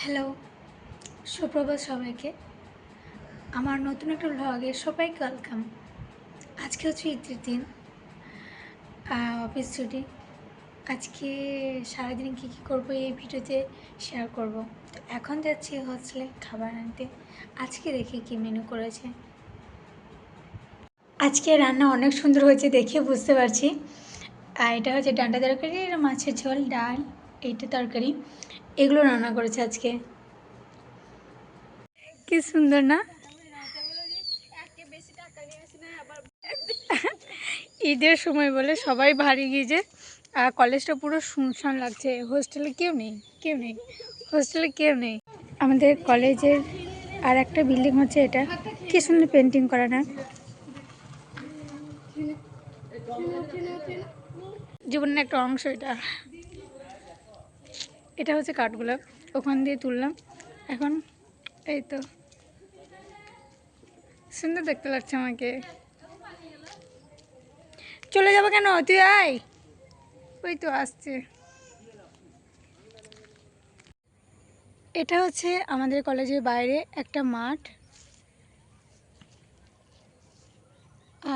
Hello, সুপ্রভাত সবাইকে। আমার নতুন একটা ভ্লগে সবাইকে ওয়েলকাম আজকে হচ্ছে ঈদের দিন অফিস ছুটি। আজকে সারাদিন কী কী করব এই ভিডিওতে শেয়ার করব। তো এখন যাচ্ছি হোস্টেলে খাবার আনতে। আজকে দেখি কী মেনু করেছে। আজকে রান্না অনেক সুন্দর হয়েছে দেখে বুঝতে পারছি। আর এটা হচ্ছে ডান্ডা তরকারি আর মাছের ঝোল, ডাল এইটা তরকারি। এগুলো রান্না করেছে আজকে। কি সুন্দর না? ঈদের সময় বলে সবাই ভারী গিয়েছে আর কলেজটা পুরো শুনশান লাগছে। হোস্টেলে কেউ নেই কেউ নেই, হোস্টেলে কেউ নেই। আমাদের কলেজের আর একটা বিল্ডিং হচ্ছে এটা। কি সুন্দর পেন্টিং করা না? জীবনের একটা অংশ এটা। এটা হচ্ছে কাঠগোলাপ, ওখান দিয়ে তুললাম। এখন এই তো। সুন্দর দেখতে লাগছে আমাকে। চলে যাব কেন? তুই আয়। ওই তো আসছে। এটা হচ্ছে আমাদের কলেজের বাইরে একটা মাঠ।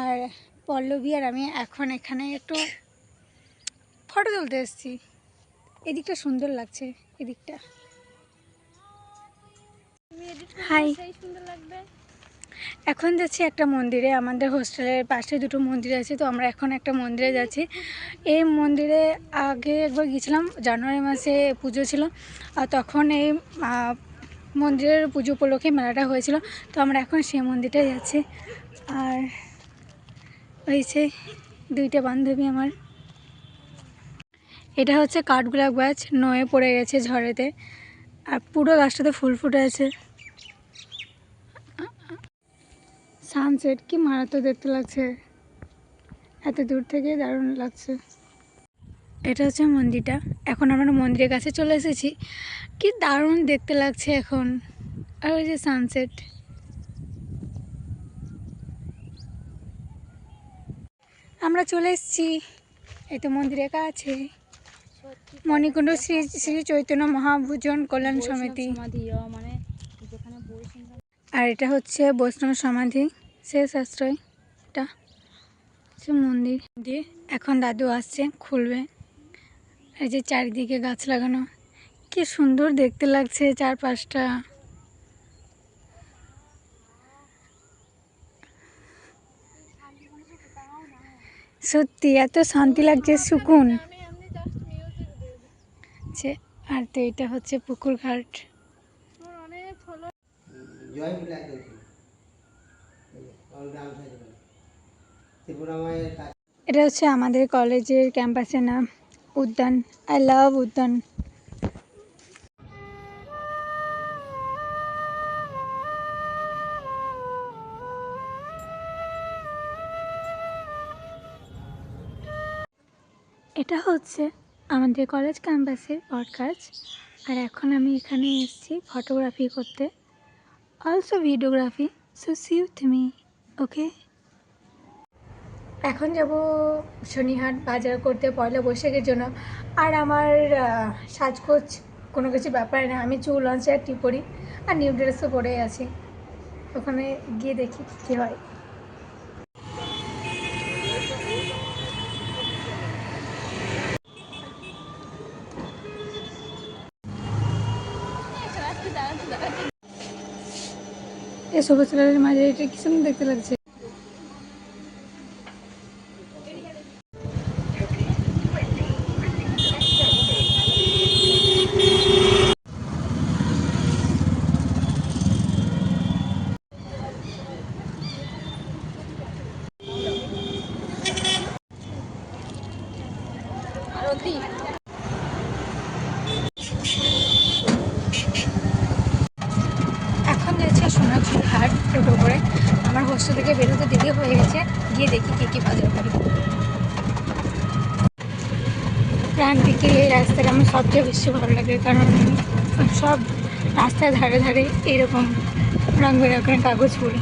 আর পল্লবী আর আমি এখন এখানে একটু ফটো তুলতে এসেছি। এদিকটা সুন্দর লাগছে এদিকটা। হাই এখন যাচ্ছি একটা মন্দিরে আমাদের হোস্টেলের পাশে দুটো মন্দির আছে তো আমরা এখন একটা মন্দিরে যাচ্ছি। এই মন্দিরে আগে একবার গিয়েছিলাম জানুয়ারি মাসে পুজো ছিল আর তখন এই মন্দিরের পুজো উপলক্ষে মেলাটা হয়েছিল তো আমরা এখন সেই মন্দিরটায় যাচ্ছি। আর হয়েছে দুইটা বান্ধবী আমার। এটা হচ্ছে কাঠগোলাপ গাছ, নয়ে পড়ে গেছে ঝড়েতে। আর পুরো গাছটাতে ফুল ফুটে আছে। সানসেট কি মারাত্মক দেখতে লাগছে। এত দূর থেকে দারুণ লাগছে। এটা হচ্ছে মন্দিরটা। এখন আমরা মন্দিরের কাছে চলে এসেছি। কি দারুণ দেখতে লাগছে এখন। আর ওই যে সানসেট আমরা চলে এসেছি। এই তো মন্দিরের কাছে। মণিকুণ্ড শ্রী শ্রী চৈতন্য মহাভূজন কল্যাণ সমিতি। মানে আর এটা হচ্ছে বৈষ্ণব সমাধি শেষ আশ্রয় এটা হচ্ছে মন্দির। দিয়ে এখন দাদু আসছে খুলবে। এই যে চারিদিকে গাছ লাগানো। কি সুন্দর দেখতে লাগছে চারপাশটা। সত্যি এত শান্তি লাগছে সুকুন। যে আর তো এটা হচ্ছে পুকুর ঘাট। এটা হচ্ছে আমাদের কলেজের ক্যাম্পাসের নাম উদ্যান। আই লাভ উদ্যান। এটা হচ্ছে আমাদের কলেজ ক্যাম্পাসের পডকাস্ট আর এখন আমি এখানে এসেছি ফটোগ্রাফি করতে অলসো ভিডিওগ্রাফি সো সি তুমি ওকে এখন যাব শনিহাট বাজার করতে পয়লা বৈশাখের জন্য। আর আমার সাজগোজ কোনো কিছু ব্যাপার না, আমি চুল লঞ্চে একটি পরি আর নিউ ড্রেসও পরে আছি। ওখানে গিয়ে দেখি কী হয়। এই সবুজ কালারের মাঝে এটা কি সুন্দর দেখতে লাগছে এখন যাচ্ছে সোনাঝুরি হাট টোটো করে আমার হোস্টেল থেকে বেরোতে দেরি হয়ে গেছে গিয়ে দেখি কে কী বাজার করি প্রান্তিকের এই রাস্তাটা আমার সবচেয়ে বেশি ভালো লাগে, কারণ সব রাস্তার ধারে ধারে এরকম রং বেরঙের কাগজ পড়ি।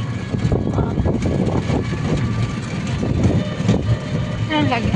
লাগে।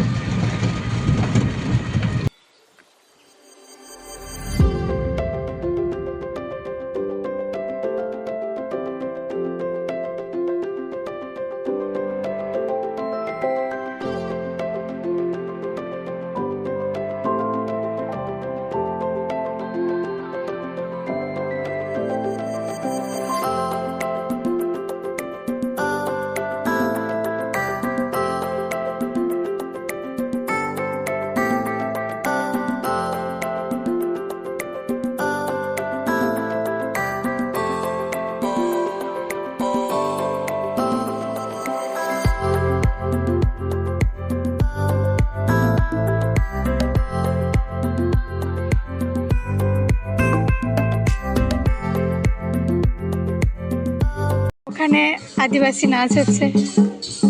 आदिवासी नाच है।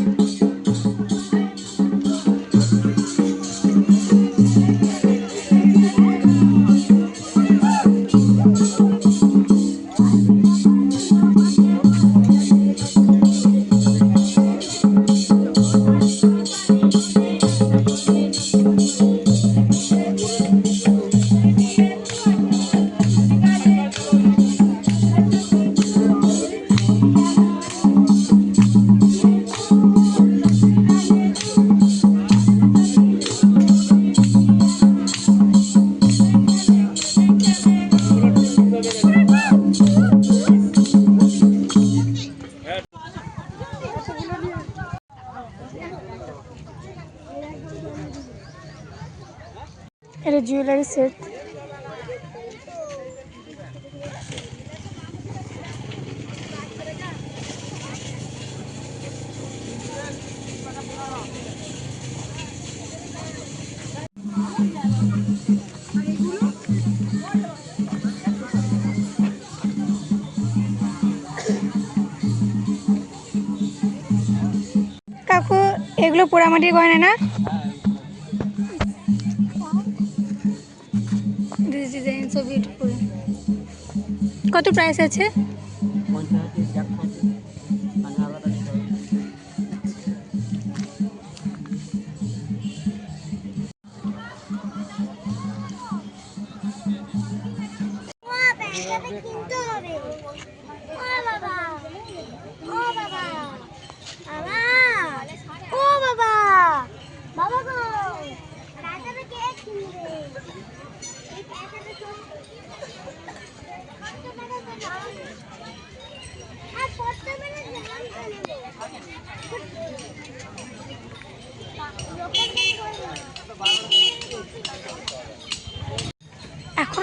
এটা জুয়েলারি সেট কাকু এগুলো পোড়ামাটির গয়না না? বিউটিফুল কত প্রাইস আছে?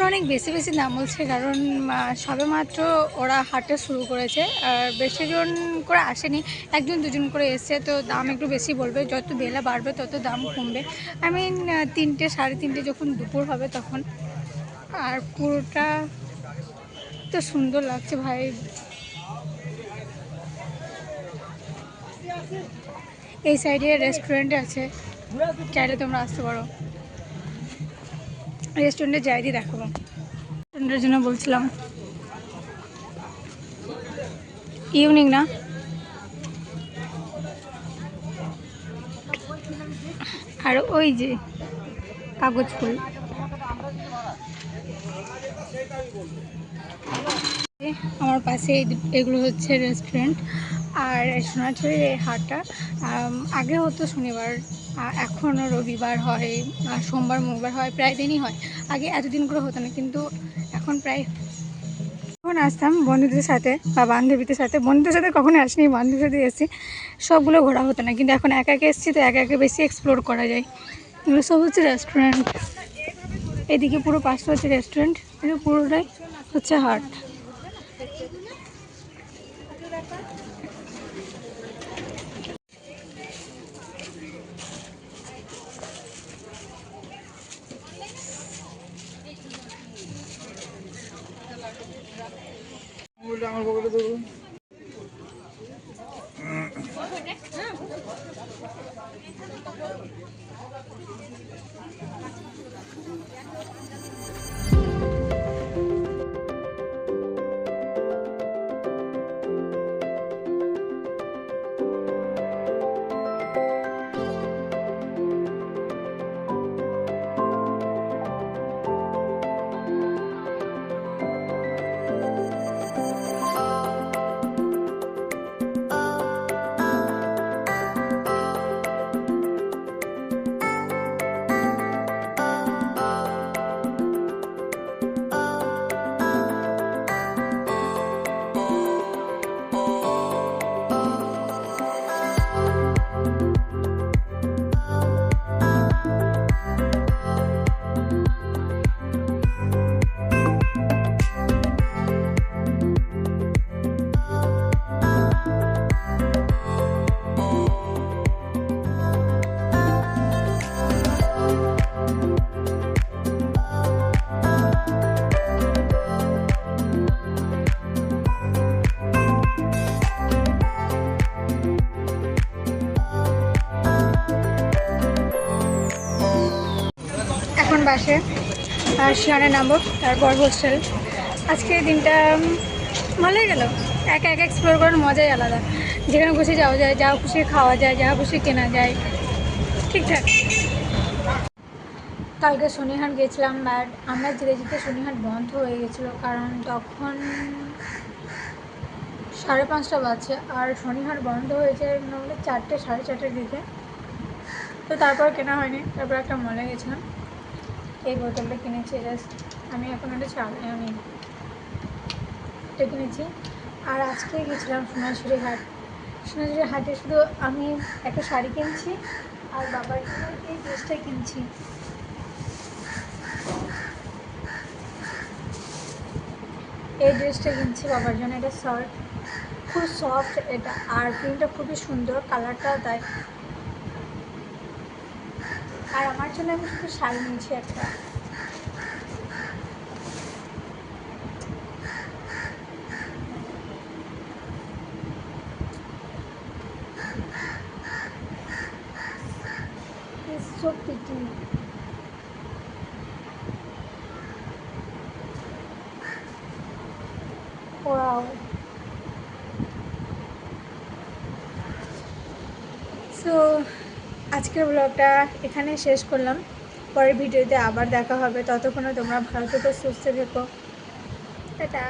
অনেক বেশি বেশি দাম বলছে, কারণ সবে মাত্র ওরা হাটটা শুরু করেছে, আর বেশি জন করে আসেনি, একজন দুজন করে এসছে, তো দাম একটু বেশি বলবে, যত বেলা বাড়বে তত দাম কমবে। আই মিন তিনটে, সাড়ে তিনটে যখন দুপুর হবে তখন, আর পুরোটা তো সুন্দর লাগছে ভাই। এই সাইডে রেস্টুরেন্ট আছে, চাইলে তোমরা আসতে পারো। রেস্টুরেন্টে যাই দিয়ে দেখাবো রেস্টুরেন্টের জন্য বলছিলাম ইউনিক না? আর ওই যে, কাগজ ফুল। আমার পাশে এগুলো হচ্ছে রেস্টুরেন্ট আর সোনাঝুরির এই হাটটা। আগে হতো শনিবার। এখনও রবিবার হয় আর সোমবার, মঙ্গলবার হয়, প্রায় দিনই হয়। আগে এতদিন করে হতো না, কিন্তু এখন প্রায় যখন আসতাম বন্ধুদের সাথে বা বান্ধবীদের সাথে। বন্ধুদের সাথে কখনো আসিনি বান্ধবীদের সাথে এসেছি। সবগুলো ঘোরা হতো না, কিন্তু এখন একা একা এসেছি, তো একা একা বেশি এক্সপ্লোর করা যায়। এগুলো সব হচ্ছে রেস্টুরেন্ট এদিকে পুরো পাশটা হচ্ছে রেস্টুরেন্ট এটা পুরোটাই হচ্ছে হাট আমার পকেটে দেবো আর শিয়ানে নামবো, তারপর হোস্টেল। আজকে দিনটা ভালোই গেল। একা একা এক্সপ্লোর করার মজাই আলাদা। যেখানে খুশি যাওয়া যায়, যা খুশি খাওয়া যায়, যা খুশি কেনা যায়, ঠিকঠাক। কালকে শনিহাট গেছিলাম বাট আমরা যেতে যেতে শনিহাট বন্ধ হয়ে গেছিল, কারণ তখন সাড়ে পাঁচটা বাজছে, আর শনিহাট বন্ধ হয়েছে মোটামুটি চারটে, সাড়ে চারটের দিকে। তো তারপর কেনা হয়নি, তারপর একটা মলে গেছিলাম। এই বোতলটা কিনেছি জাস্ট আমি এখন একটা চা আমি এটা কিনেছি। আর আজকে গেছিলাম সোনাঝুরি হাট। সোনাঝুরি হাটে শুধু আমি একটা শাড়ি কিনছি, আর বাবার এই ড্রেসটা কিনছি। এই ড্রেসটা কিনছি বাবার জন্য, এটা শার্ট খুব সফট এটা। আর প্রিন্টটা খুবই সুন্দর কালারটাও তাই আর আমার জন্য আমি শুধু শাড়ি নিয়েছি একটা so pretty. Wow. সো আজকের ব্লগটা এখানে শেষ করলাম। পরের ভিডিওতে আবার দেখা হবে। ততক্ষণে তোমরা ভালো থেকে, সুস্থ থেকো। টাটা।